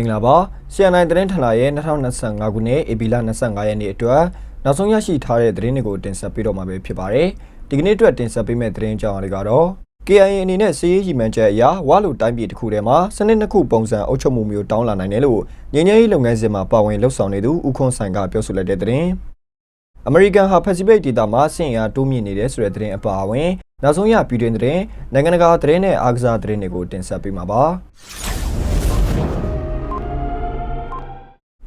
င်္ဂလာပါ CNI သတင်းဌာနရဲ့2025ခုနှစ်ဧပြီလ25ရက်နေ့အတွက်နောက်ဆုံးရရှိထားတဲ့သတင်းတွေကိုတင်ဆက်ပေးတော့မှာပဲဖြစ်ပါတယ်ဒီကနေ့အတွက်တင်ဆက်ပေးမယ့်သတင်းကြောင်းတွေကတော့ KIA အနေနဲ့စီးရေးရီမန်ချက်အရာဝါလူတိုင်းပြည်တစ်ခုထဲမှာစနစ်နှစ်ခုပုံစံအုပ်ချုပ်မှုမျိုးတောင်းလာနိုင်တယ်လို့ငញ្ញရေးလုပ်ငန်းစဉ်မှာပါဝင်လှုပ်ဆောင်နေသူဦးခွန်ဆိုင်ကပြောဆိုလိုက်တဲ့သတင်းအမေရိကန်ဟာပစိဖိတ်ဒေသမှာဆင့်အားတိုးမြင့်နေတဲ့ဆိုတဲ့သတင်းအပါအဝင်နောက်ဆုံးရပြည်တွင်းသတင်းနိုင်ငံတကာသတင်းနဲ့အားကစားသတင်းတွေကိုတင်ဆက်ပေးမှာပါ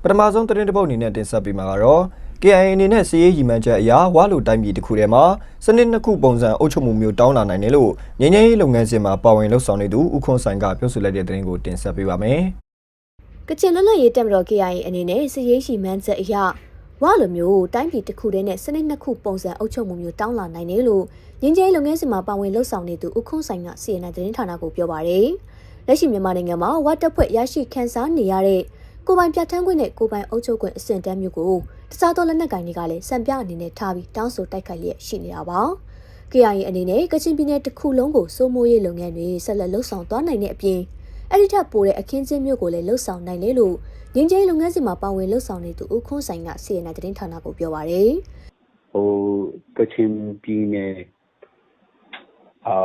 ပထမဆုံးသတင်းတစ်ပုဒ်အနေနဲ့တင်ဆက်ပေးမှာကတော့ KIA အနေနဲ့စီးရေးရီမန်ချက်အရာဝါလူတိုင်းပြည်တစ်ခုထဲမှာစနစ်နှစ်ခုပုံစံအုပ်ချုပ်မှုမျိုးတောင်းလာနိုင်တယ်လို့ငញ្ញရေးလုပ်ငန်းစဉ်မှာပါဝင်လှုပ်ဆောင်နေသူဦးခွန်ဆိုင်ကပြောဆိုလိုက်တဲ့သတင်းကိုတင်ဆက်ပေးပါမယ်ကချင်လွတ်လပ်ရေးတပ်မတော် KIA အနေနဲ့စစ်ရေးရှိမှန်းချက်အရဝလိုမျိုးတိုင်းပြည်တစ်ခုတည်းနဲ့စနစ်နှစ်ခုပုံစံအုပ်ချုပ်မှုမျိုးတောင်းလာနိုင်တယ်လို့ငင်းကျဲလုပ်ငန်းစဉ်မှာပါဝင်လှုပ်ဆောင်နေသူဦးခွန်းဆိုင်က CNN သတင်းဌာနကိုပြောပါရယ်လက်ရှိမြန်မာနိုင်ငံမှာဝတ်တပ်ဖွဲ့ရရှိခန်းစားနေရတဲ့ ကိုပိုင်ပြဋ္ဌာန်းခွင့်နဲ့ကိုပိုင်အုပ်ချုပ်ခွင့်အဆင့်တန်းမျိုးကိုတခြားသောလက်နက်ကိုင်တွေကလည်းစံပြအနေနဲ့ထားပြီးတောင်းဆိုတိုက်ခိုက်လျက်ရှိနေတာပါ KIA အနေနဲ့ကချင်ပြည်နယ်တစ်ခုလုံးကိုစိုးမိုးရေးလုပ်ငန်းတွေဆက်လက်လှုပ်ဆောင်သွားနိုင်တဲ့အပြင်အဲ့ဒီထက်ပိုတဲ့အခင်းချင်းမျိုးကိုလည်းလှုပ်ဆောင်နိုင်တယ်လို့ငင်းကျင်းလုပ်ငန်းစဉ်မှာပါဝင်လှုပ်ဆောင်နေသူဦးခွန်းဆိုင်က CNN သတင်းဌာနကိုပြောပါရယ်ဟိုကချင်ပြည်နယ်အာ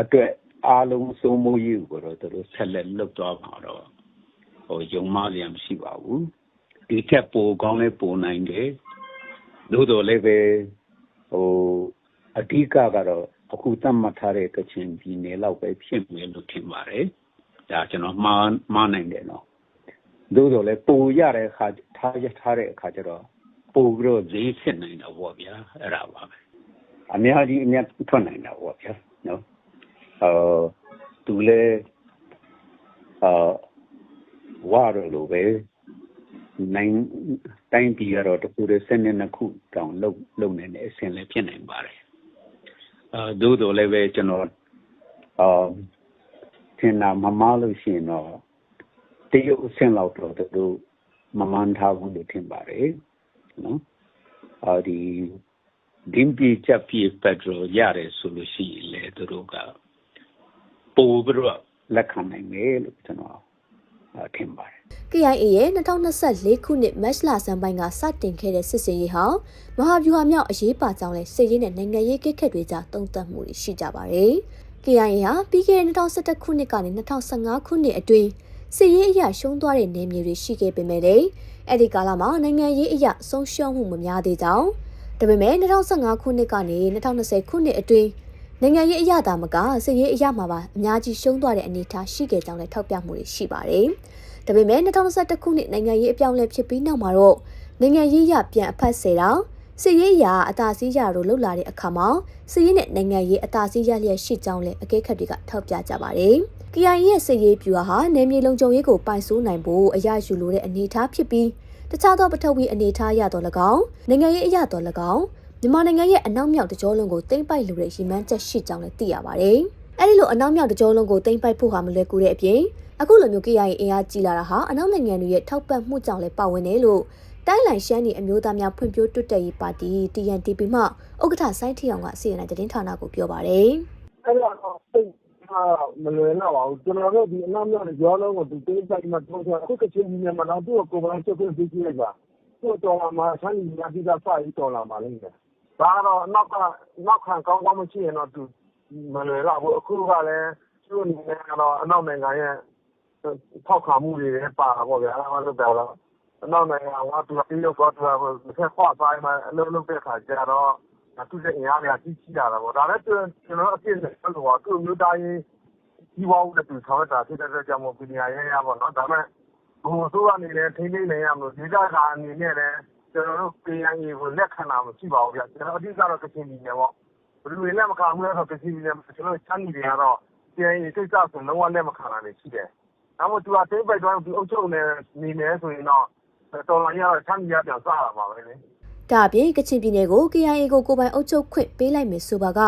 အတွက် အားလုံးစိုးမိုးရေးကိုတော့သူတို့ဆက်လက်လုပ်သွားမှာတော့ဟိုယုံမလျံမရှိပါဘူးဒီထက်ပိုကောင်းလဲပိုနိုင်တယ်သို့တော်လည်းပဲဟိုအဓိကကတော့အခုသတ်မှတ်ထားတဲ့ကချင်ပြည်နယ်လောက်ပဲဖြစ်မယ်လို့ထင်ပါတယ်ဒါကျွန်တော်မှားမှားနိုင်တယ်နော်သို့တော်လည်းပိုရတဲ့အခါထားရထားတဲ့အခါကျတော့ပို့ပြီးတော့ဈေးဖြစ်နိုင်တာပေါ့ဗျာအဲ့ဒါပါပဲအများကြီးအများထွက်နိုင်တာပေါ့ဗျာနော် အော်သူလဲအော်ဝါရလိုပဲနိုင်တိုင်းပြည်ကတော့တခုတည်းစနစ်နှစ်ခုတောင်လုံလုံနေတဲ့အဆင့်လည်းဖြစ်နိုင်ပါတယ်အာသို့တော်လည်းပဲကျွန်တော်အော်ထင်တာမမားလို့ရှိရင်တော့တရုတ်အဆင့်လောက်တော့သူတို့မမှန်ထားဘူးလို့ထင်ပါတယ်နော်အာဒီဒင်းပြေချက်ပြေပက်ထရိုရတယ်ဆိုလို့ရှိရင်လေသူတို့က ပို့ပြီးတော့လက်ခံနိုင်မယ်လို့ကျွန်တော်အာထင်ပါတယ် KIA ရဲ့2024ခုနှစ်မတ်လဆန်းပိုင်းကစတင်ခဲ့တဲ့စစ်စင်ရေးဟာမဟာဗျူဟာမြောက်အရေးပါကြောင်းလဲစစ်ရေးနဲ့နိုင်ငံရေးကိစ္စတွေကြားတုံ့တက်မှုတွေရှိကြပါတယ်။ KIA ဟာပြီးခဲ့တဲ့2011ခုနှစ်ကနေ2015ခုနှစ်အတွင်းစစ်ရေးအရာရှုံးသွားတဲ့နေမြေတွေရှိခဲ့ပေမဲ့လည်းအဲ့ဒီကာလမှာနိုင်ငံရေးအရာဆုံးရှုံးမှုမများသေးကြောင်းဒါပေမဲ့2015ခုနှစ်ကနေ2020ခုနှစ်အတွင်း နိုင်ငံရေးအရာသာမကစစ်ရေးအရာမှာပါအများကြီးရှုံးသွားတဲ့အနေအထားရှိခဲ့ကြောင်းလည်းထောက်ပြမှုတွေရှိပါတယ်။ဒါပေမဲ့2021ခုနှစ်နိုင်ငံရေးအပြောင်းအလဲဖြစ်ပြီးနောက်မှာတော့နိုင်ငံရေးရပြန်အဖက်ဆယ်တာစစ်ရေးရာအသာစီးရတို့လှုပ်လာတဲ့အခါမှာစစ်ရေးနဲ့နိုင်ငံရေးအသာစီးရလျက်ရှိကြောင်းလည်းအကဲခတ်တွေကထောက်ပြကြပါတယ်။ KIA ရဲ့စစ်ရေးပြူဟာနယ်မြေလုံခြုံရေးကိုပိုင်ဆိုးနိုင်ဖို့အရယူလိုတဲ့အနေအထားဖြစ်ပြီးတခြားသောပထဝီအနေအထားရတော့၎င်းနိုင်ငံရေးအရတော့၎င်း မြန်မာနိုင်ငံရဲ့အနောက်မြောက်တကြောလုံးကိုတိမ့်ပိုက်လိုတဲ့ရည်မှန်းချက်ရှိကြောင်းလည်းသိရပါတယ်။အဲဒီလိုအနောက်မြောက်တကြောလုံးကိုတိမ့်ပိုက်ဖို့ဟာမလွယ်ကူတဲ့အပြင်အခုလိုမျိုး KIA အင်အားကြီးလာတာဟာအနောက်နိုင်ငံတွေရဲ့ထောက်ပံ့မှုကြောင့်လည်းပါဝင်တယ်လို့တိုင်းလိုင်ရှမ်းပြည်အမျိုးသားများဖွံ့ဖြိုးတိုးတက်ရေးပါတီ TNTP မှဥက္ကဋ္ဌစိုင်းထီအောင်ကစီရင်တဲ့သတင်းဌာနကိုပြောပါတယ်အဲ့ဒါတော့စိတ်ကမလွယ်တော့ပါဘူးကျွန်တော်တို့ဒီအနောက်မြောက်ကျောလုံးကိုဒီတိကျမှတော့ဆိုအခုကချင်းပြည်နယ်မှာတော့သူ့ကိုယ်ပိုင်ချက်ခွင့်ပေးကြည့်လိုက်ပါသူ့တော်လာမှာဆန်းကြီးများပြီးသားစပြီးတော်လာမှာလိမ့်မယ် ဒါတော့နောက်ကနောက်ခံကောင်းကောင်းမရှိရင်တော့သူမလွယ်တော့ဘူးအခုကလည်းသူ့အနေနဲ့ကတော့အနောက်နိုင်ငံရဲ့ထောက်ခံမှုတွေလည်းပါတာပေါ့ဗျာအဲ့ဒါလို့ပြောတော့အနောက်နိုင်ငံကသူကတရုတ်ကသူကတစ်ဆက်ခွာဆိုင်မှာအလုပ်လုပ်တဲ့ခါကျတော့သူတဲ့အင်အားတွေကကြီးကြီးလာတာပေါ့ဒါလည်းကျွန်တော်အပြည့်နဲ့ဆိုတော့သူ့မျိုးသားရေးကြီးပွားဦးတဲ့သူဆောင်တာဖြစ်တဲ့အတွက်ကြောင့်မို့ပညာရေးရပါတော့ဒါပေမဲ့ဘုံဆိုးကနေလည်းထိမ့်သိမ့်နေရမလို့ဒေသကာအနေနဲ့လည်း ကျွန်တော်တို့ PNA ကို လက်ခံတာမရှိပါဘူးဗျကျွန်တော်အဓိကတော့ ကချင်ပြည်နယ်ပေါ့ ဘယ်လိုလဲမခံဘူးလဲဆိုကချင်ပြည်နယ်ကျွန်တော်ချမ်းပြည်တွေကတော့ PNA ကိစ္စဆိုလုံးဝလက်မခံတာလည်းရှိတယ် ဒါမှမဟုတ်သူကတိတ်ပိုက်တော့သူအုပ်ချုပ်နေနေမယ်ဆိုရင်တော့ တော်တော်ကြီးကတော့ချမ်းပြည်ရပြန်စားတာပါပဲလေ။ဒါအပြင် ကချင်ပြည်နယ်ကို KIA ကို ကိုယ်ပိုင်အုပ်ချုပ်ခွင့်ပေးလိုက်မယ်ဆိုပါက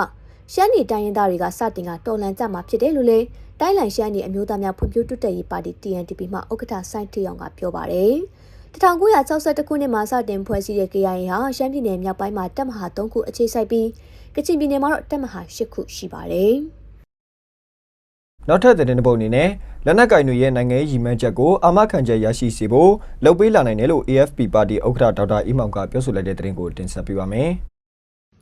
ရှမ်းပြည်တိုင်းရင်းသားတွေက စတင်ကတော်လန်ကြမှာဖြစ်တယ်လို့လေတိုင်းလိုင်ရှမ်းပြည်အမျိုးသားများ ဖွံ့ဖြိုးတိုးတက်ရေးပါတီ TNTP မှ ဥက္ကဋ္ဌ စိုင်းထီအောင်က ပြောပါတယ်။ 1962ခုနှစ်မှာစတင်ဖွဲ့စည်းတဲ့ KIA ဟာရှမ်းပြည်နယ်မြောက်ပိုင်းမှာတပ်မဟာ3ခုအခြေစိုက်ပြီးကချင်ပြည်နယ်မှာတော့တပ်မဟာ10ခုရှိပါတယ်။နောက်ထပ်သတင်းတစ်ပုဒ်အနေနဲ့လက်နက်ကင်တွေရဲ့နိုင်ငံရေးရည်မှန်းချက်ကိုအာမခံချက်ရရှိစေဖို့လှုပ်ပေးလာနိုင်တယ်လို့ AFP ပါတီဥက္ကဋ္ဌဒေါက်တာအီမောင်ကပြောဆိုလိုက်တဲ့သတင်းကိုတင်ဆက်ပေးပါမယ်။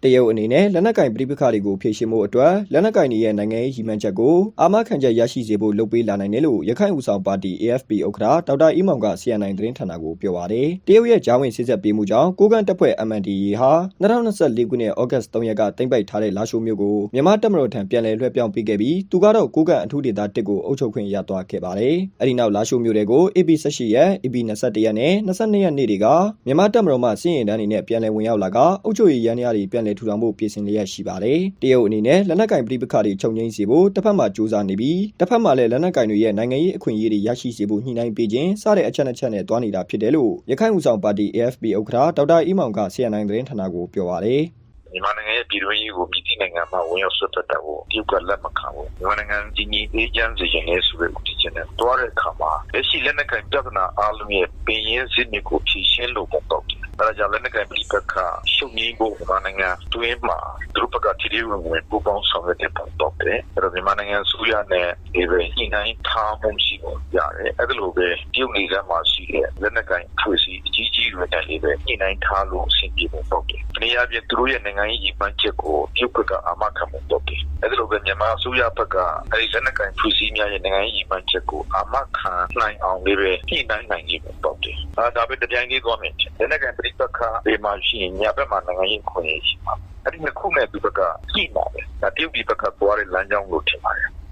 တရုတ်အနေနဲ့လက်နက်ကင်ပြည်ပခါတွေကိုဖြည့်ရှင်းမှုအတွက်လက်နက်ကင်တွေရဲ့နိုင်ငံရေးရည်မှန်းချက်ကိုအာမခံချက်ရရှိစေဖို့လှုပ်ပေးလာနိုင်တယ်လို့ရခိုင်ဦးဆောင်ပါတီ AFP ဥက္ကဋ္ဌဒေါက်တာအီမောင်က CNN သတင်းဌာနကိုပြောပါတယ်။တရုတ်ရဲ့ဂျာဝင်စစ်ဆက်ပေးမှုကြောင့်ကိုကန်တပ်ဖွဲ့ MNDAA ဟာ2024ခုနှစ်ဩဂတ်3ရက်ကတင်ပိတ်ထားတဲ့လာရှိုးမြို့ကိုမြန်မာတပ်မတော်ထံပြန်လည်လွှဲပြောင်းပေးခဲ့ပြီးသူကတော့ကိုကန်အထူးဒေသတစ်ကိုအုပ်ချုပ်ခွင့်ရသွားခဲ့ပါတယ်။အဲဒီနောက်လာရှိုးမြို့တွေကို AP18 ရက် AP21 ရက်နဲ့22ရက်နေ့တွေကမြန်မာတပ်မတော်မှစစ်ရင်တန်းအနေနဲ့ပြန်လည်ဝင်ရောက်လာကအုပ်ချုပ်ရေးရန်ရတွေပြန်လည်ထူထောင်ဖို့ပြင်ဆင်လျက်ရှိပါတယ်။တရုတ်အနေနဲ့လက်နက်ကင်ပြည်ပခါတွေချုပ်ငိမ့်စေဖို့တစ်ဖက်မှစူးစမ်းနေပြီးတစ်ဖက်မှလည်းလက်နက်ကင်တွေရဲ့နိုင်ငံရေးအခွင့်အရေးတွေရရှိစေဖို့ညှိနှိုင်းပေးခြင်းစတဲ့အချက်အချက်နဲ့တွားနေတာဖြစ်တယ်လို့ရခိုင်ဦးဆောင်ပါတီ AFP ဥက္ကဋ္ဌဒေါက်တာအီမောင်က CNN သတင်းဌာနကိုပြောပါတယ်။မြန်မာနိုင်ငံရဲ့ပြည်တွင်းရေးကိုမြစ်တိနိုင်ငံမှာဝင်ရောက်ဆွတ်သက်တဲ့ကိုတရုတ်ကလက်မခံဘူးမြန်မာနိုင်ငံကြီးကြီးအေးချမ်းစေခြင်းနဲ့ဆိုတဲ့ဥတီချက်နဲ့တွားတဲ့အခါမှာလက်ရှိလက်နက်ကင်ပြဿနာအားလုံးရဲ့ပင်ရင်းစစ်မြစ်ကိုဖြေရှင်းလို့ပေါ့တော့တယ် အဲဒါကြောင့် လက်နက်ကင်ပြည်ပခရှုပ်ငင်းဖို့ မြန်မာနိုင်ငံတွင်းမှာ သူတို့ဘက်ကတည်တည်ဝင်ဝင် ပူပေါင်းဆောင်ရွက်တဲ့ ပုံတော့တယ် အဲတော့ မြန်မာနိုင်ငံအစိုးရနဲ့ဒီပဲညှိနှိုင်းထားမှု ရှိဖို့ရတယ် အဲဒါလိုပဲ တရုတ်နိုင်ငံမှာရှိတဲ့ လက်နက်ကင်ဖွဲ့စည်း အကြီးကြီးတွေနဲ့လေးပဲညှိနှိုင်းထားလို့ အဆင်ပြေဖို့တော့တယ်။ဒီအပြင်သူတို့ရဲ့ နိုင်ငံရေးရည်မှန်းချက်ကိုပြုတ်က အာမခံမှုတော့တယ်။အဲဒါလိုပဲ မြန်မာအစိုးရဘက်က အဲဒီလက်နက်ကင်ဖွဲ့စည်းများရဲ့ နိုင်ငံရေးရည်မှန်းချက်ကို အာမခံနိုင်အောင်လေးပဲညှိနှိုင်းနိုင်ဖို့တော့တယ်။အဲဒါပဲတပြိုင်တည်း သွားမယ်။ လက်နက်ကင်ပြိပက္ခတွေမှာရှိရင်ညာဘက်မှာနိုင်ငံရေးခွင့်ရရှိမှာ။အဲဒီနှစ်ခုနဲ့ဒီဘက်ကကြည့်ပါပဲ။ဒါတရုတ်ပြည်ဘက်ကသွားတဲ့လမ်းကြောင်းကိုထင်ပါတယ်။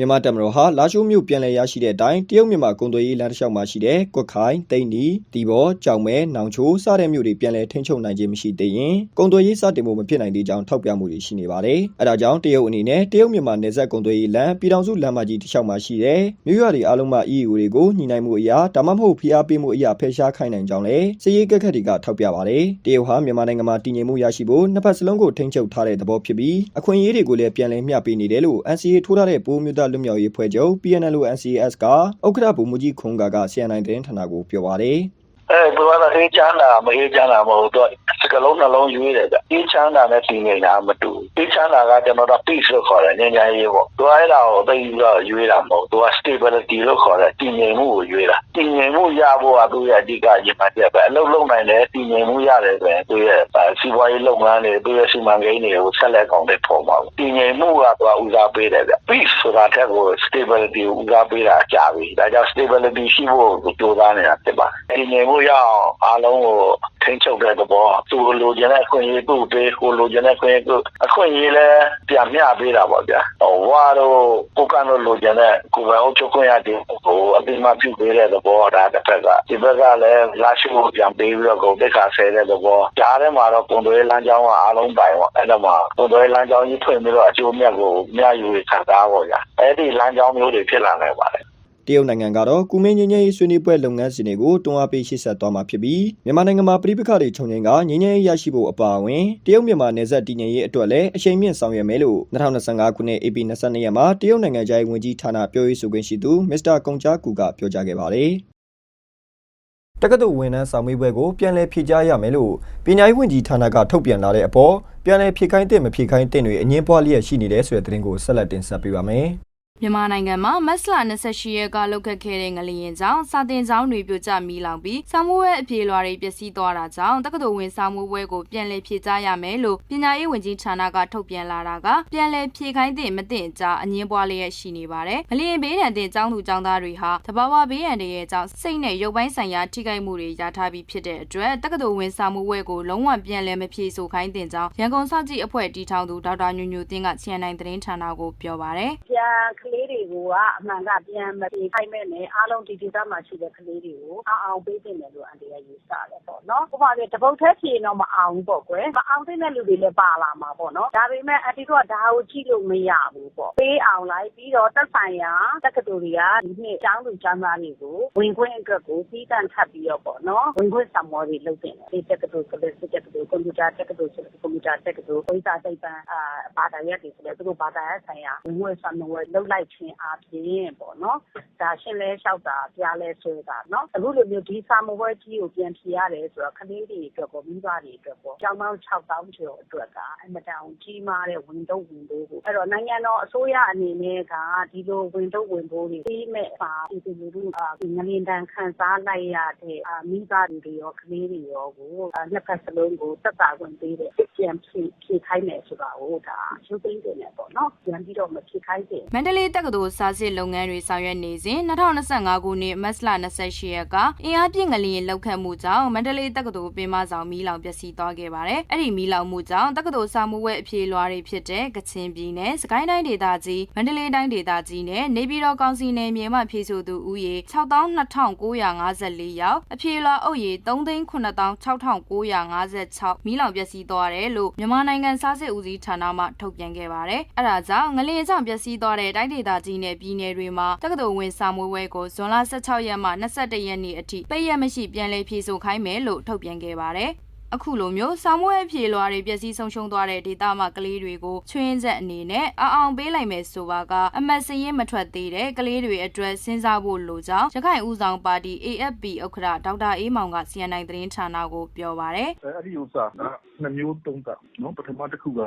မြန်မာတပ်မတော်ဟာလာရှိုးမြို့ပြန်လည်ရရှိတဲ့အတိုင်းတရုတ်မြန်မာကုန်သွယ်ရေးလမ်းတစ်လျှောက်မှာရှိတဲ့ကွက်ခိုင်၊တိန်နီ၊တီဘော၊ကြောင်မဲ၊နောင်ချိုစတဲ့မြို့တွေပြန်လည်ထိန်းချုပ်နိုင်ခြင်းမရှိသေးရင်ကုန်သွယ်ရေးစတင်မှုမဖြစ်နိုင်သေးကြောင်းထောက်ပြမှုတွေရှိနေပါတယ်။အဲဒါကြောင့်တရုတ်အနေနဲ့တရုတ်မြန်မာနယ်စပ်ကုန်သွယ်ရေးလမ်းပြည်ထောင်စုလမ်းမကြီးတစ်လျှောက်မှာရှိတဲ့မြို့ရွာတွေအားလုံးမှာ EU တွေကိုညှိနှိုင်းမှုအရာဒါမှမဟုတ်ဖိအားပေးမှုအရာဖယ်ရှားခိုင်းနိုင်ကြောင်းလည်းစစ်ရေးကက်ခတ်တွေကထောက်ပြပါတယ်။တရုတ်ဟာမြန်မာနိုင်ငံမှာတည်ငြိမ်မှုရရှိဖို့နှစ်ဖက်စလုံးကိုထိန်းချုပ်ထားတဲ့သဘောဖြစ်ပြီးအခွင့်အရေးတွေကိုလည်းပြန်လည်မျှပေးနေတယ်လို့ NCA ထိုးထားတဲ့ပိုးမျိုးသားလွတ်မြောက်ရေးဖွဲ့ချုပ် PNLO NCS ကဥက္ကဋ္ဌဗိုလ်မှူးကြီးခွန်ဂါက CNN သတင်းဌာနကို ပြောပါတယ် အဲသူကတော့အေးချမ်းတာမအေးချမ်းတာမဟုတ်တော့စကလုံးနှလုံးရွေးတယ်ဗျအေးချမ်းတာနဲ့တည်ငြိမ်တာမတူအေးချမ်းတာကကျွန်တော်တို့ peace လို့ခေါ်တယ်ငြိမ်းချမ်းရေးပေါ့သူအဲ့ဒါကိုသိပြီးတော့ရွေးတာမဟုတ်သူက stability လို့ခေါ်တယ်တည်ငြိမ်မှုကိုရွေးတာတည်ငြိမ်မှုရဖို့ကသူရဲ့အဓိကရည်မှန်းချက်ပဲအလုပ်လုပ်နိုင်တယ်တည်ငြိမ်မှုရတယ်ဆိုရင်သူရဲ့စီးပွားရေးလုပ်ငန်းတွေသူရဲ့စီမံကိန်းတွေကိုဆက်လက်ကောင်းတဲ့ပုံပါတည်ငြိမ်မှုကသူကဦးစားပေးတယ်ဗျ peace ဆိုတာထက်ကို stability ကိုဦးစားပေးတာကြာပြီဒါကြောင့် stability ရှိဖို့ကိုကြိုးစားနေတာဖြစ်ပါတယ်တည်ငြိမ်မှုရအောင်အားလုံးကိုထိန်းချုပ်တဲ့သဘောသူလိုချင်တဲ့အခွင့်အရေးသူ့ပေးကိုလိုချင်တဲ့အခွင့်အရေးသူအခွင့်အရေးလည်းပြန်မျှပေးတာပေါ့ဗျာဟိုဝါတော့ကိုကန်လို့လိုချင်တဲ့ကိုယ်ပိုင်အုပ်ချုပ်ခွင့်ရတဲ့ဟိုအတိမပြုပေးတဲ့သဘောဒါတစ်ဖက်ကဒီဘက်ကလည်းလာရှိဖို့ပြန်ပေးပြီးတော့ဂုဏ်သိက္ခာဆဲတဲ့သဘောကြားထဲမှာတော့ပုံသွေးလမ်းကြောင်းကအားလုံးပိုင်ပေါ့အဲ့ဒါမှာပုံသွေးလမ်းကြောင်းကြီးဖွင့်ပြီးတော့အကျိုးမြတ်ကိုမျှယူခံစားပေါ့ဗျာအဲ့ဒီလမ်းကြောင်းမျိုးတွေဖြစ်လာနိုင်ပါတယ် တရုတ်နိုင်ငံကတော့ကုမင်းငင်းငယ်ရေးဆွေးနွေးပွဲလုပ်ငန်းစဉ်တွေကိုတွန်းအားပေးရှေ့ဆက်သွားမှာဖြစ်ပြီးမြန်မာနိုင်ငံမှာပြည်ပခါတွေခြုံငင်းကငင်းငယ်ရေးရရှိဖို့အပါအဝင်တရုတ်မြန်မာနယ်စပ်တည်ငြိမ်ရေးအတွက်လည်းအချိန်မြင့်ဆောင်ရွက်မယ်လို့2025ခုနှစ် AP 22ရက်မှာတရုတ်နိုင်ငံခြားရေးဝန်ကြီးဌာနပြောရေးဆိုခွင့်ရှိသူမစ္စတာကုံချာကူကပြောကြားခဲ့ပါတယ်တက္ကသိုလ်ဝန်ထမ်းဆောင်မေးပွဲကိုပြန်လည်ဖြေကြားရမယ်လို့ပညာရေးဝန်ကြီးဌာနကထုတ်ပြန်လာတဲ့အပေါ်ပြန်လည်ဖြေခိုင်းတဲ့မဖြေခိုင်းတဲ့တွေအငင်းပွားလျက်ရှိနေတဲ့ဆိုတဲ့သတင်းကိုဆက်လက်တင်ဆက်ပေးပါမယ်။ မြန်မာနိုင်ငံမှာမတ်လ28ရက်ကလုတ်ခတ်ခဲ့တဲ့ငလျင်ကြောင့်စာတင်ကျောင်းတွေပြိုကျမီးလောင်ပြီးစာမိုးဝဲအပြေလွာတွေပျက်စီးသွားတာကြောင့်တက္ကသိုလ်ဝင်စာမိုးဝဲကိုပြန်လည်ဖြေကြားရမယ်လို့ပညာရေးဝန်ကြီးဌာနကထုတ်ပြန်လာတာကပြန်လည်ဖြေခိုင်းတဲ့မတင်အကြားအငင်းပွားလျက်ရှိနေပါတယ်။ငလျင်ဘေးဒဏ်တင်ကျောင်းသူကျောင်းသားတွေဟာတဘာဝဘေးရန်တွေရဲ့ကြောင့်စိတ်နဲ့ရုပ်ပိုင်းဆိုင်ရာထိခိုက်မှုတွေရထားပြီးဖြစ်တဲ့အတွက်တက္ကသိုလ်ဝင်စာမိုးဝဲကိုလုံးဝပြန်လည်မဖြေဆိုခိုင်းတင်ကြောင်းရန်ကုန်စောင့်ကြည့်အဖွဲ့တီထောင်သူဒေါက်တာညိုညိုတင်းက CNN သတင်းဌာနကိုပြောပါတယ်ပြန်ကလေးတွေကိုကအမှန်ကပြန်မပြေခိုင်းမဲ့နဲ့အားလုံးဒီဒေသမှာရှိတဲ့ကလေးတွေကိုအောင်အောင်ပေးတင်တယ်လို့အန်တီကယူဆတယ်ပေါ့နော်။ဥပမာပြတပုတ်သေးဖြေတော့မအောင်ဘူးပေါ့ကွယ်။မအောင်တဲ့လူတွေလည်းပါလာမှာပေါ့နော်။ဒါပေမဲ့အန်တီတို့ကဒါကိုကြည့်လို့မရဘူးပေါ့။ပေးအောင်လိုက်ပြီးတော့တက်ဆိုင်ရာတက္ကသိုလ်တွေကဒီနှစ်ကျောင်းသူကျောင်းသားတွေကိုဝင်ခွင့်အတွက်ကိုစီးတန့်ထပ်ပြီးတော့ပေါ့နော်။ဝင်ခွင့်ဆောင်မောတွေလုပ်တင်တယ်။ဒီတက္ကသိုလ်ဆိုတဲ့စစ်တက္ကသိုလ်ကွန်ပျူတာတက္ကသိုလ်ဆိုတဲ့ကွန်ပျူတာတက္ကသိုလ်ဝိဇာစိတ်ပန်းအာဘာသာရပ်တွေဆိုတဲ့သူတို့ဘာသာရပ်ဆိုင်ရာဝင်ခွင့်ဆောင်မောလုပ်လိုက်လိုက်ခြင်းအပြင်ပေါ့နော်ဒါရှင်းလဲလျှောက်တာပြားလဲဆွဲတာနော်အခုလိုမျိုးဒီစာမပွဲကြီးကိုပြန်ဖြေရတယ်ဆိုတော့ကလေးတွေအတွက်ပေါ့မိဘတွေအတွက်ပေါ့ကျောင်းပေါင်း6000ကျော်အတွက်ကအမတန်ကြီးမားတဲ့ဝင်တော့ဝင်ဖို့ကိုအဲ့တော့နိုင်ငံတော်အစိုးရအနေနဲ့ကဒီလိုဝင်တော့ဝင်ဖို့တွေပြီးမဲ့ပါပြည်သူလူထုအာငလင်တန်ခံစားလိုက်ရတဲ့အာမိဘတွေရောကလေးတွေရောကိုအာနှစ်ဖက်စလုံးကိုသက်သာဝင်ပေးတဲ့ပြန်ဖြေဖြေခိုင်းမယ်ဆိုတာကိုဒါရုပ်သိမ်းတယ်နဲ့ပေါ့နော်ပြန်ပြီးတော့မဖြေခိုင်းတယ်မန္တလေးတက္ကသိုလ်စာစစ်လုပ်ငန်းတွေဆောင်ရွက်နေစဉ်2025ခုနှစ်မတ်လ28ရက်ကအင်အားပြည့်ငလျင်လောက်ခတ်မှုကြောင့်မန္တလေးတက္ကသိုလ်ပင်မဆောင်မီးလောင်ပျက်စီးသွားခဲ့ပါတယ်။အဲ့ဒီမီးလောင်မှုကြောင့်တက္ကသိုလ်စာမှုဝဲအပြေလွှာတွေဖြစ်တဲ့ကချင်ပြည်နယ်၊စကိုင်းတိုင်းဒေသကြီး၊မန္တလေးတိုင်းဒေသကြီးနဲ့နေပြည်တော်ကောင်စီနယ်မြေမှဖြည့်ဆို့သူဦးရေ62,954ယောက်အပြေလွှာအုပ်ရေ3,96,6,956မီးလောင်ပျက်စီးသွားတယ်လို့မြန်မာနိုင်ငံစာစစ်ဦးစီးဌာနမှထုတ်ပြန်ခဲ့ပါတယ်။အဲ့ဒါကြောင့်ငလျင်ကြောင့်ပျက်စီးသွားတဲ့တိုင်းဒေသကြီးနဲ့ပြည်နယ်တွေမှာတက္ကသိုလ်ဝင်စာမွေးပွဲကိုဇွန်လ16ရက်မှ21ရက်နေ့အထိပိတ်ရက်မရှိပြန်လည်ဖြည့်ဆို့ခိုင်းမယ်လို့ထုတ်ပြန်ခဲ့ပါတယ်။အခုလိုမျိုးစာမွေးအပြေလွှာတွေပျက်စီးဆုံးရှုံးသွားတဲ့ဒေသမှာကလေးတွေကိုချွင်းချက်အနေနဲ့အအောင်ပေးလိုက်မယ်ဆိုပါကအမတ်စရင်မထွက်သေးတဲ့ကလေးတွေအတွက်စဉ်းစားဖို့လိုကြောင်းရခိုင်ဦးဆောင်ပါတီ AFP ဥက္ကဋ္ဌဒေါက်တာအေးမောင်က CNN သတင်းဌာနကိုပြောပါရယ်အဲ့ဒီဥစ္စာကနှစ်မျိုးသုံးတာနော်ပထမတစ်ခုက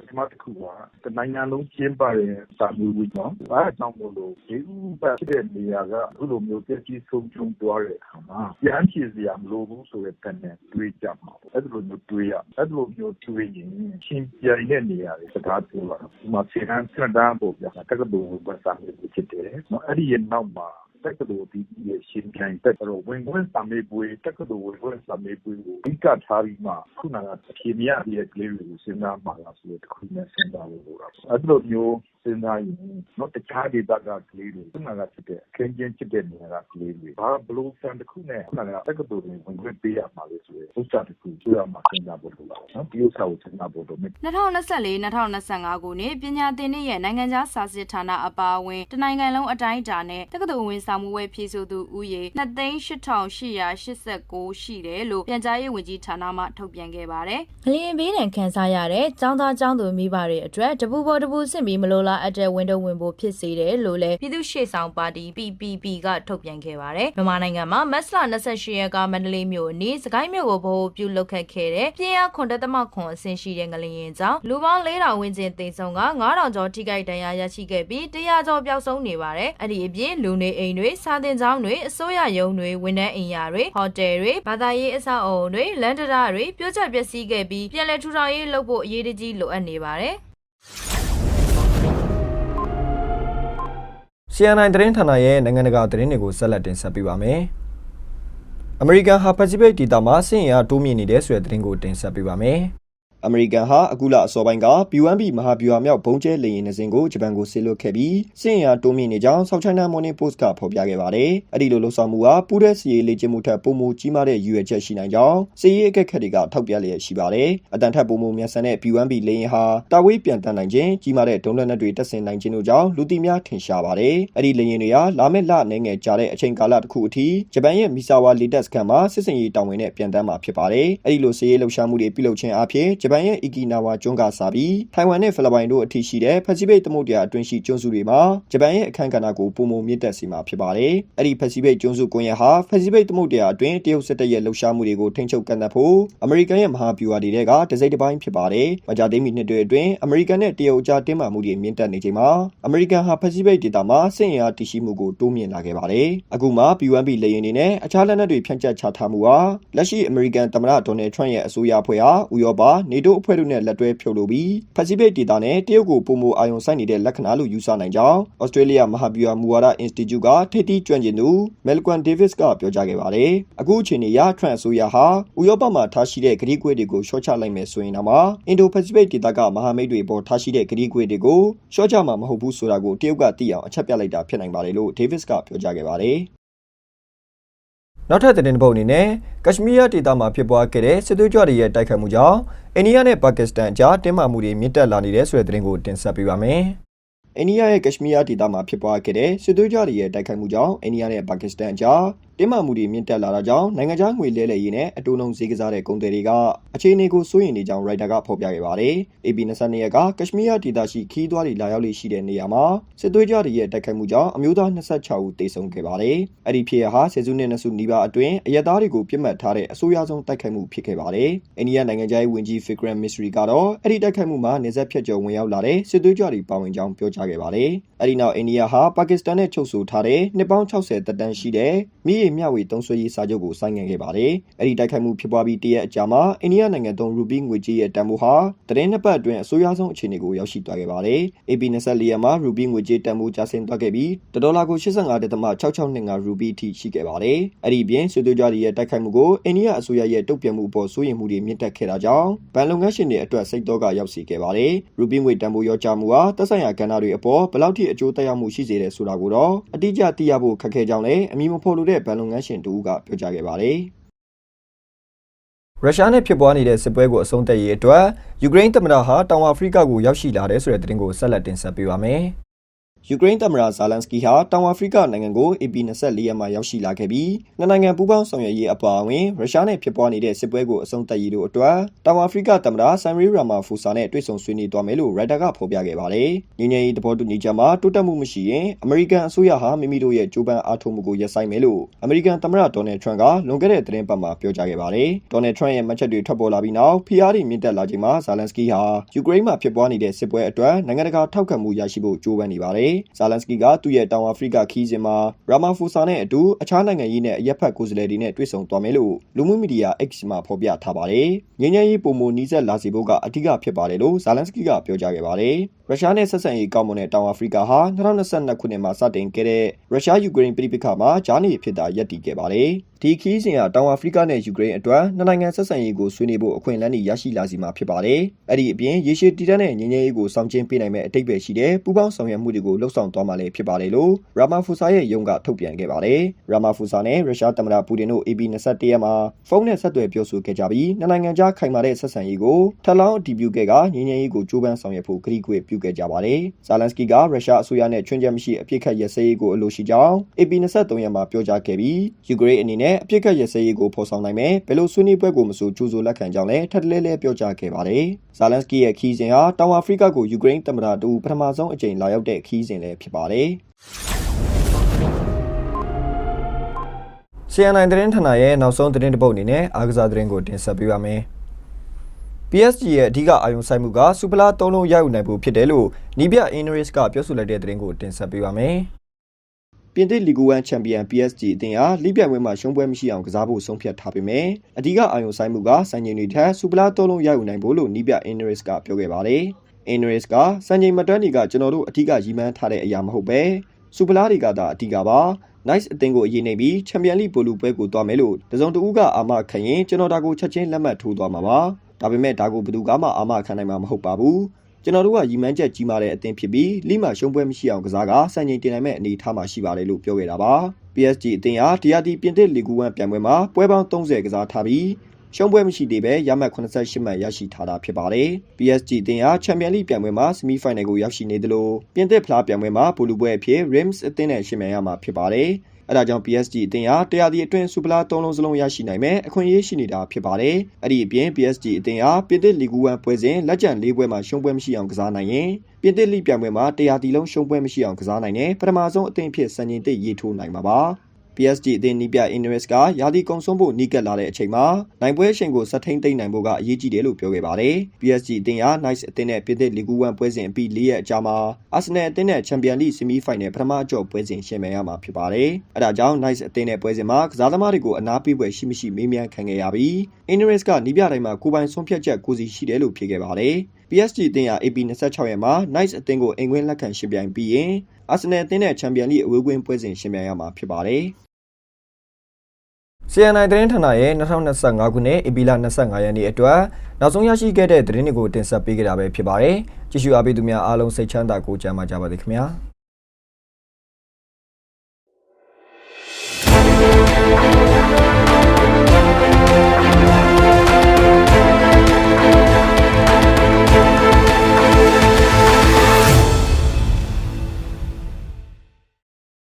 ပထမတစ်ခုကတနိုင်ငံလုံးကျင်းပတဲ့စာမျိုးကြီးနော်အဲအကြောင်းမို့လို့ဒီဥပဒေတဲ့နေရာကအခုလိုမျိုးပြည့်စည်ဆုံးချုံသွားတဲ့အခါမှာပြန်ဖြည့်စရာမလိုဘူးဆိုတဲ့တန်နဲ့တွေးကြမှာပေါ့အဲ့လိုမျိုးတွေးရအဲ့လိုမျိုးတွေးရင်ချင်းပြိုင်တဲ့နေရာတွေစကားပြောလာတော့ဒီမှာစေဟန်စနဒန်ပေါ့ဗျာတက္ကသိုလ်ဝတ်စာမျိုးဖြစ်တယ်နော်အဲ့ဒီရဲ့နောက်မှာ တက္ကသိုလ်ဒီရဲ့ရှင်ပြိုင်တက်တော့ဝင်ဝင်စာမေးပွဲတက္ကသိုလ်ဝင်ဝင်စာမေးပွဲကိုအဓိကထားပြီးမှခုနကအဖြေမရသေးတဲ့ကလေးတွေကိုစဉ်းစားမှလာဆိုတဲ့တစ်ခုနဲ့စဉ်းစားလို့ဆိုတာပေါ့အဲ့လိုမျိုးစဉ်းစားရင်တော့တခြားဒေသကကလေးတွေခုနကဖြစ်တဲ့အခင်းချင်းဖြစ်တဲ့နေရာကကလေးတွေဘာဘလို့စံတစ်ခုနဲ့ခုနကတက္ကသိုလ်တွေဝင်ခွင့်ပေးရမှာလေဆိုတဲ့ဥစ္စာတစ်ခုကျွရမှာစဉ်းစားဖို့လိုတာပေါ့နော်ဒီဥစ္စာကိုစဉ်းစားဖို့တော့2024-2025ခုနှစ်ပညာသင်နှစ်ရဲ့နိုင်ငံခြားစာစစ်ဌာနအပါအဝင်တနိုင်ငံလုံးအတိုင်းအတာနဲ့တက္ကသိုလ်ဝင်စာမှုဝဲဖြည့်ဆို့သူဦးရေ2,8889ရှိတယ်လို့ပြန်ကြားရေးဝန်ကြီးဌာနမှထုတ်ပြန်ခဲ့ပါတယ်။ငလျင်ဘေးဒဏ်ခံစားရတဲ့ចောင်းသားចောင်းသူမိဘတွေအတွက်တပူပေါ်တပူဆင့်ပြီးမလိုလားအပ်တဲ့ဝန်တော့ဝင်ဖို့ဖြစ်စေတယ်လို့လည်းပြည်သူ့ရှေ့ဆောင်ပါတီ PPP ကထုတ်ပြန်ခဲ့ပါတယ်။မြန်မာနိုင်ငံမှာမတ်လ28ရက်ကမန္တလေးမြို့အနီးစကိုင်းမြို့ကိုဗဟိုပြုလုပ်ခတ်ခဲ့တဲ့ပြင်းအားခွန်တက်သမခွန်အဆင့်ရှိတဲ့ငလျင်ကြောင့်လူပေါင်း4000ဝန်းကျင်သေဆုံးက9000ကျော်ထိခိုက်ဒဏ်ရာရရှိခဲ့ပြီး100ကျော်ပျောက်ဆုံးနေပါတယ်။အဲ့ဒီအပြင်လူနေအိမ်တွေစာသင်ကျောင်းတွေအစိုးရရုံးတွေဝန်ထမ်းအိမ်ယာတွေဟိုတယ်တွေဘာသာရေးအဆောက်အအုံတွေလမ်းတရာတွေပြိုကျပျက်စီးခဲ့ပြီးပြန်လည်ထူထောင်ရေးလုပ်ဖို့အရေးတကြီးလိုအပ်နေပါတယ်။ CNI သတင်းဌာနရဲ့နိုင်ငံတကာသတင်းတွေကိုဆက်လက်တင်ဆက်ပေးပါမယ်။ American ဟာ Pacific ဒေသမှာဆင့်ရတိုးမြင့်နေတဲ့ဆိုတဲ့သတင်းကိုတင်ဆက်ပေးပါမယ်။ အမေရိကန်ဟာအခုလအစောပိုင်းက B1B မဟာဗျူဟာမြောက်ဘုံကျဲလေယာဉ်နှစင်ကိုဂျပန်ကိုဆေလွတ်ခဲ့ပြီးစင်ရတိုးမြင့်နေကြောင်း South China Morning Post ကဖော်ပြခဲ့ပါတယ်။အဲ့ဒီလိုလှုပ်ဆောင်မှုဟာပူးတဲ့စီရေးလေ့ကျင့်မှုထက်ပိုမိုကြီးမားတဲ့ရည်ရွယ်ချက်ရှိနိုင်ကြောင်းစီရေးအခက်ခက်တွေကထောက်ပြလျက်ရှိပါတယ်။အတန်ထက်ပိုမိုမြန်ဆန်တဲ့ B1B လေယာဉ်ဟာတာဝေးပြန်တန်းနိုင်ခြင်းကြီးမားတဲ့ဒုံးလက်နက်တွေတပ်ဆင်နိုင်ခြင်းတို့ကြောင့်လူသိများထင်ရှားပါတယ်။အဲ့ဒီလေယာဉ်တွေဟာလာမယ့်လနိုင်ငယ်ကြာတဲ့အချိန်ကာလတစ်ခုအထိဂျပန်ရဲ့မီဆာဝါလေတပ်စခန်းမှာစစ်စင်ရေးတောင်ဝင်နဲ့ပြန်တန်းမှာဖြစ်ပါတယ်။အဲ့ဒီလိုစီရေးလှုပ်ရှားမှုတွေပြုလုပ်ခြင်းအပြင်ဂျပန်ရဲ့ Okinawa ကျွန်းကစားပြီးထိုင်ဝမ်နဲ့ဖိလစ်ပိုင်တို့အထိရှိတဲ့ပစိဖိတ်သမုဒ္ဒရာအတွင်းရှိကျွန်းစုတွေမှာဂျပန်ရဲ့အခမ်းကဏ္ဍကိုပုံမမြင့်တက်စေမှာဖြစ်ပါတယ်။အဲ့ဒီပစိဖိတ်ကျွန်းစုကွန်ရက်ဟာပစိဖိတ်သမုဒ္ဒရာအတွင်းတရုတ်စစ်တပ်ရဲ့လှုပ်ရှားမှုတွေကိုထိန်းချုပ်ကန့်သတ်ဖို့အမေရိကန်ရဲ့မဟာဗျူဟာတွေကတစိမ့်တစ်ပိုင်းဖြစ်ပါတယ်။မကြသေးမီနှစ်တွေအတွင်းအမေရိကန်နဲ့တရုတ်အကြားတင်းမာမှုတွေမြင့်တက်နေချိန်မှာအမေရိကန်ဟာပစိဖိတ်ဒေသမှာစစ်အင်အားတည်ရှိမှုကိုတိုးမြင့်လာခဲ့ပါတယ်။အခုမှ B1B လေယာဉ်တွေနဲ့အခြားလက်နက်တွေဖြန့်ကျက်ချထားမှုဟာလက်ရှိအမေရိကန်သမ္မတဒေါ်နယ်ထရန့်ရဲ့အစိုးရအဖွဲ့ဟာဥရောပနေတိုးအဖွဲ့တို့နဲ့လက်တွဲဖြုတ်လို့ပြီးပစိဖိတ်ဒေသနဲ့တရုတ်ကိုပုံမအာရုံစိုက်နေတဲ့လက္ခဏာလို့ယူဆနိုင်ကြောင်းဩစတြေးလျမဟာဗျူဟာမူဝါဒအင်စတီကျုကထိပ်သီးကျွမ်းကျင်သူမဲလ်ကွမ်ဒေးဗစ်ကပြောကြားခဲ့ပါတယ်။အခုအချိန်အရထရန့်အစိုးရဟာဥရောပမှာထားရှိတဲ့ဂရီးကွေးတွေကိုရှော့ချလိုက်မယ်ဆိုရင်တော့အင်ဒိုပစိဖိတ်ဒေသကမဟာမိတ်တွေပေါ်ထားရှိတဲ့ဂရီးကွေးတွေကိုရှော့ချမှာမဟုတ်ဘူးဆိုတာကိုတရုတ်ကသိအောင်အချက်ပြလိုက်တာဖြစ်နိုင်ပါတယ်လို့ဒေးဗစ်ကပြောကြားခဲ့ပါတယ်။ နောက်ထပ်သတင်းတစ်ပုဒ်အနေနဲ့ကက်ရှမီးယားဒေသမှာဖြစ်ပွားခဲ့တဲ့စစ်သွေးကြွတွေရဲ့တိုက်ခိုက်မှုကြောင့်အိန္ဒိယနဲ့ပါကစ္စတန်အကြားတင်းမာမှုတွေမြင့်တက်လာနေတဲ့ဆိုတဲ့သတင်းကိုတင်ဆက်ပေးပါမယ်။အိန္ဒိယရဲ့ကက်ရှမီးယားဒေသမှာဖြစ်ပွားခဲ့တဲ့စစ်သွေးကြွတွေရဲ့တိုက်ခိုက်မှုကြောင့်အိန္ဒိယနဲ့ပါကစ္စတန်အကြား တင်းမာမှုတွေမြင့်တက်လာတာကြောင့်နိုင်ငံခြားငွေလဲလှယ်ရေးနဲ့အတူလုံးဈေးကစားတဲ့ကုန်သည်တွေကအခြေအနေကိုစိုးရိမ်နေကြောင်းရိုက်တာကဖော်ပြခဲ့ပါတယ်။ AP 22ရက်ကကက်ရှမီးယားဒေသရှိခီးသွွားတွေလာရောက်လေရှိတဲ့နေရာမှာစစ်သွေးကြွတွေရဲ့တိုက်ခိုက်မှုကြောင့်အမျိုးသား26ဦးသေဆုံးခဲ့ပါတယ်။အဲ့ဒီဖြစ်ရဟာဆယ်စုနှစ်နှစ်စုနီးပါးအတွင်းအရက်သားတွေကိုပြစ်မှတ်ထားတဲ့အဆိုးရွားဆုံးတိုက်ခိုက်မှုဖြစ်ခဲ့ပါတယ်။အိန္ဒိယနိုင်ငံခြားရေးဝန်ကြီး Vikram Misri ကတော့အဲ့ဒီတိုက်ခိုက်မှုမှာနေဆက်ဖြတ်ကျော်ဝင်ရောက်လာတဲ့စစ်သွေးကြွတွေပါဝင်ကြောင်းပြောကြားခဲ့ပါတယ်။အဲ့ဒီနောက်အိန္ဒိယဟာပါကစ္စတန်နဲ့ချုပ်ဆိုထားတဲ့နှစ်ပေါင်း60သက်တမ်းရှိတဲ့မြည်ရမျှဝေသုံးစွဲရေးစာချုပ်ကိုဆိုင်းငံ့ခဲ့ပါတယ်။အဲ့ဒီတိုက်ခိုက်မှုဖြစ်ပွားပြီးတရက်အကြာမှာအိန္ဒိယနိုင်ငံသုံးရူပီငွေကြေးရဲ့တန်ဖိုးဟာတရင်နှစ်ပတ်အတွင်းအဆိုးရွားဆုံးအခြေအနေကိုရောက်ရှိသွားခဲ့ပါတယ်။ AP 24ရက်မှာရူပီငွေကြေးတန်ဖိုးကျဆင်းသွားခဲ့ပြီးဒေါ်လာကို85.6625ရူပီအထိရှိခဲ့ပါတယ်။အဲ့ဒီပြင်စစ်သွေးကြွတွေရဲ့တိုက်ခိုက်မှုကိုအိန္ဒိယအစိုးရရဲ့တုံ့ပြန်မှုအပေါ်စိုးရိမ်မှုတွေမြင့်တက်ခဲ့တာကြောင့်ဗန်လုပ်ငန်းရှင်တွေအတွက်စိတ်တော့ကရောက်စီခဲ့ပါတယ်။ရူပီငွေတန်ဖိုးရောကျမှုဟာသက်ဆိုင်ရာကဏ္ဍတွေအပေါ်ဘယ်လောက်ထိအကျိုးသက်ရောက်မှုရှိစေတယ်ဆိုတာကိုတော့အတိအကျသိရဖို့ခက်ခဲကြောင်းလည်းအမည်မဖော်လိုတဲ့ဗန်လုပ်ငန်းရှင်တူကပြောကြားခဲ့ပါတယ်။ရုရှားနဲ့ဖြစ်ပွားနေတဲ့စစ်ပွဲကိုအဆုံးသတ်ရေးအတွက်ယူကရိန်းသမ္မတဟာတောင်အာဖရိကကိုရောက်ရှိလာတဲ့ဆိုတဲ့သတင်းကိုဆက်လက်တင်ဆက်ပေးပါမယ်။ ယူကရိန်းသမ္မတဇာလန်စကီဟာတောင်အာဖရိကနိုင်ငံကို AP 24ရက်မှာရောက်ရှိလာခဲ့ပြီးနှစ်နိုင်ငံပူးပေါင်းဆောင်ရွက်ရေးအပါအဝင်ရုရှားနဲ့ဖြစ်ပွားနေတဲ့စစ်ပွဲကိုအဆုံးသတ်ရေးတို့အတွက်တောင်အာဖရိကသမ္မတဆန်ရီရာမာဖူဆာနဲ့တွေ့ဆုံဆွေးနွေးသွားမယ်လို့ရိုက်တာကဖော်ပြခဲ့ပါတယ်။ညီငယ်ရေးတဘောတူညီချက်မှာတိုးတက်မှုမရှိရင်အမေရိကန်အစိုးရဟာမိမိတို့ရဲ့ကြိုးပမ်းအားထုတ်မှုကိုရပ်ဆိုင်းမယ်လို့အမေရိကန်သမ္မတဒေါ်နယ်ထရန့်ကလွန်ခဲ့တဲ့သတင်းပတ်မှာပြောကြားခဲ့ပါတယ်။ဒေါ်နယ်ထရန့်ရဲ့မှတ်ချက်တွေထွက်ပေါ်လာပြီးနောက်ဖိအားတွေမြင့်တက်လာချိန်မှာဇာလန်စကီဟာယူကရိန်းမှာဖြစ်ပွားနေတဲ့စစ်ပွဲအတွက်နိုင်ငံတကာထောက်ခံမှုရရှိဖို့ကြိုးပမ်းနေပါတယ်။ဇာလန်စကီကသူ့ရဲ့တောင်အာဖရိကခီးစဉ်မှာရာမာဖူဆာနဲ့အတူအခြားနိုင်ငံရေးနဲ့အရက်ဖက်ကိုယ်စားလှယ်တွေနဲ့တွေ့ဆုံသွားမယ်လို့လူမှုမီဒီယာ X မှာဖော်ပြထားပါတယ်။ငញ្ញရေးပုံမနီးစပ်လာစေဖို့ကအထူးဖြစ်ပါတယ်လို့ဇာလန်စကီကပြောကြားခဲ့ပါတယ်။ရုရှားနဲ့ဆက်ဆံရေးကောင်းမွန်တဲ့တောင်အာဖရိကဟာ2022ခုနှစ်မှာစတင်ခဲ့တဲ့ရုရှားယူကရိန်းပြည်ပခါမှာဂျာနေဖြစ်တာရပ်တည်ခဲ့ပါတယ်။ ဒီခီးစဉ်ဟာတောင်အာဖရိကနဲ့ယူကရိန်းအတွက်နှစ်နိုင်ငံဆက်ဆံရေးကိုဆွေးနွေးဖို့အခွင့်အလမ်းတွေရရှိလာစီမှာဖြစ်ပါတယ်။အဲ့ဒီအပြင်ရေရှည်တည်တံ့တဲ့ငြိမ်းချမ်းရေးကိုဆောင်ကျဉ်ပေးနိုင်မဲ့အတိတ်ပဲရှိတဲ့ပူးပေါင်းဆောင်ရွက်မှုတွေကိုလှုပ်ဆောင်သွားမှာလည်းဖြစ်ပါတယ်လို့ရာမာဖူဆာရဲ့ရုံးကထုတ်ပြန်ခဲ့ပါတယ်။ရာမာဖူဆာနဲ့ရုရှားသမ္မတပူတင်တို့ AP 21ရက်မှာဖုန်းနဲ့ဆက်သွယ်ပြောဆိုခဲ့ကြပြီးနှစ်နိုင်ငံကြားခိုင်မာတဲ့ဆက်ဆံရေးကိုထပ်လောင်းအတည်ပြုခဲ့ကငြိမ်းချမ်းရေးကိုကြိုးပမ်းဆောင်ရွက်ဖို့ကတိကဝတ်ပြုခဲ့ကြပါတယ်။ဇာလန်စကီကရုရှားအစိုးရနဲ့ချွင်းချက်မရှိအပြစ်ခတ်ရစရေးကိုအလိုရှိကြောင်း AP 23ရက်မှာပြောကြားခဲ့ပြီးယူကရိန်းအနေနဲ့အပြစ်ခတ်ရစရေးကိုဖော်ဆောင်နိုင်မယ်ဘယ်လိုဆွေးနွေးပွဲကိုမဆိုကြိုးစိုးလက်ခံကြောင်းလည်းထပ်တလဲလဲပြောကြားခဲ့ပါတယ်။ဇာလန်စကီရဲ့ခီးစဉ်ဟာတောင်အာဖရိကကိုယူကရိန်းသမ္မတတူပထမဆုံးအကြိမ်လာရောက်တဲ့ခီးစဉ်လည်းဖြစ်ပါတယ်။ CNN သတင်းဌာနရဲ့နောက်ဆုံးသတင်းတစ်ပုဒ်အနေနဲ့အားကစားသတင်းကိုတင်ဆက်ပေးပါမယ်။ PSG ရဲ့အဓိကအာရုံစိုက်မှုကစူပလာ၃လုံးရယူနိုင်ဖို့ဖြစ်တယ်လို့နီးပြအင်နရစ်ကပြောဆိုလိုက်တဲ့သတင်းကိုတင်ဆက်ပေးပါမယ်။ ပြင်သစ်လီဂို1ချန်ပီယံ PSG အသင်းဟာလိပြိုင်ပွဲမှာရှုံးပွဲမရှိအောင်ကစားဖို့ဆုံးဖြတ်ထားပေမဲ့အဓိကအာရုံစိုက်မှုကစံချိန်တွေထက်စူပလာ၃လုံးရယူနိုင်ဖို့လို့နီးပြအင်နရစ်ကပြောခဲ့ပါတယ်။အင်နရစ်ကစံချိန်မတွန်းတွေကကျွန်တော်တို့အထူးကရီမန်းထားတဲ့အရာမဟုတ်ပဲစူပလာတွေကသာအထူးကပါ nice အသင်းကိုအရေးနေပြီးချန်ပီယံလိပိုလူပွဲကိုတွားမယ်လို့တစုံတဦးကအာမခံရင်ကျွန်တော်ဒါကိုချက်ချင်းလက်မှတ်ထိုးသွားမှာပါဒါပေမဲ့ဒါကိုဘယ်သူကမှအာမခံနိုင်မှာမဟုတ်ပါဘူး ကျွန်တော်တို့ကရီမန်းချက်ကြီးမားတဲ့အသင်းဖြစ်ပြီးလိမှရှုံးပွဲမရှိအောင်ကစားကစံချိန်တင်နိုင်မဲ့အနေအထားမှာရှိပါတယ်လို့ပြောခဲ့တာပါ PSG အသင်းဟာဒီယာတီပြင်သစ်လီဂူ1ပြိုင်ပွဲမှာပွဲပေါင်း30ကစားထားပြီးရှုံးပွဲမရှိသေးပဲရမှတ်88မှတ်ရရှိထားတာဖြစ်ပါတယ်။ PSG အသင်းဟာချန်ပီယံလိပြိုင်ပွဲမှာဆီမီဖိုင်နယ်ကိုရောက်ရှိနေသလိုပြင်သစ်ဖလားပြိုင်ပွဲမှာဘူလူပွဲအဖြစ် Reims အသင်းနဲ့ရှင်မြန်ရမှာဖြစ်ပါတယ်။ အဲဒါကြောင့် PSG အသင်းဟာတရားဒီအတွင်းစူပလာ၃လုံးစလုံးရရှိနိုင်မယ်အခွင့်အရေးရှိနေတာဖြစ်ပါတယ်။အဲ့ဒီအပြင် PSG အသင်းဟာပြင်သစ်လီဂူ1ပွဲစဉ်လက်ကျန်၄ပွဲမှာရှုံးပွဲမရှိအောင်ကစားနိုင်ရင်ပြင်သစ်လိပြိုင်ပွဲမှာတရားဒီလုံးရှုံးပွဲမရှိအောင်ကစားနိုင်တဲ့ပထမဆုံးအသင်းဖြစ်စံချိန်သစ်ရေးထိုးနိုင်မှာပါ။ PSG အသင်းနီးပြ Inris ကရာသီကုံဆုံးဖို့နီးကပ်လာတဲ့အချိန်မှာနိုင်ပွဲရှင်ကိုဆက်ထိန်သိမ်းနိုင်ဖို့ကအရေးကြီးတယ်လို့ပြောခဲ့ပါတယ်။ PSG အသင်းဟာ Nice အသင်းနဲ့ပြည်သစ်လီဂူ1ပွဲစဉ်အပြီး၄ရက်အကြာမှာ Arsenal အသင်းနဲ့ Champions League ဆီမီဖိုင်နယ်ပထမအကျော့ပွဲစဉ်ရှင်မြန်ရမှာဖြစ်ပါတယ်။အဲဒါကြောင့် Nice အသင်းနဲ့ပွဲစဉ်မှာကစားသမားတွေကိုအနားပေးပွဲရှိမရှိမေးမြန်းခံခဲ့ရပြီး Inris ကနီးပြတိုင်းမှာကိုပိုင်ဆုံးဖြတ်ချက်ကိုစီရှိတယ်လို့ဖြေခဲ့ပါတယ်။ PSG အသင်းဟာ AP 26ရက်မှာ Nice အသင်းကိုအိမ်ခွင်းလက်ခံရှင်ပြိုင်ပြီးရင် Arsenal အသင်းနဲ့ Champions League အဝေးကွင်းပွဲစဉ်ရှင်ပြိုင်ရမှာဖြစ်ပါတယ်။ CNI သတင်းဌာနရဲ့2025ခုနှစ်ဧပြီလ25ရက်နေ့အတွက်နောက်ဆုံးရရှိခဲ့တဲ့သတင်းတွေကိုတင်ဆက်ပေးကြတာပဲဖြစ်ပါတယ်။ကြည့်ရှုအားပေးသူများအားလုံးစိတ်ချမ်းသာကိုကြမ်းပါကြပါစေခင်ဗျာ။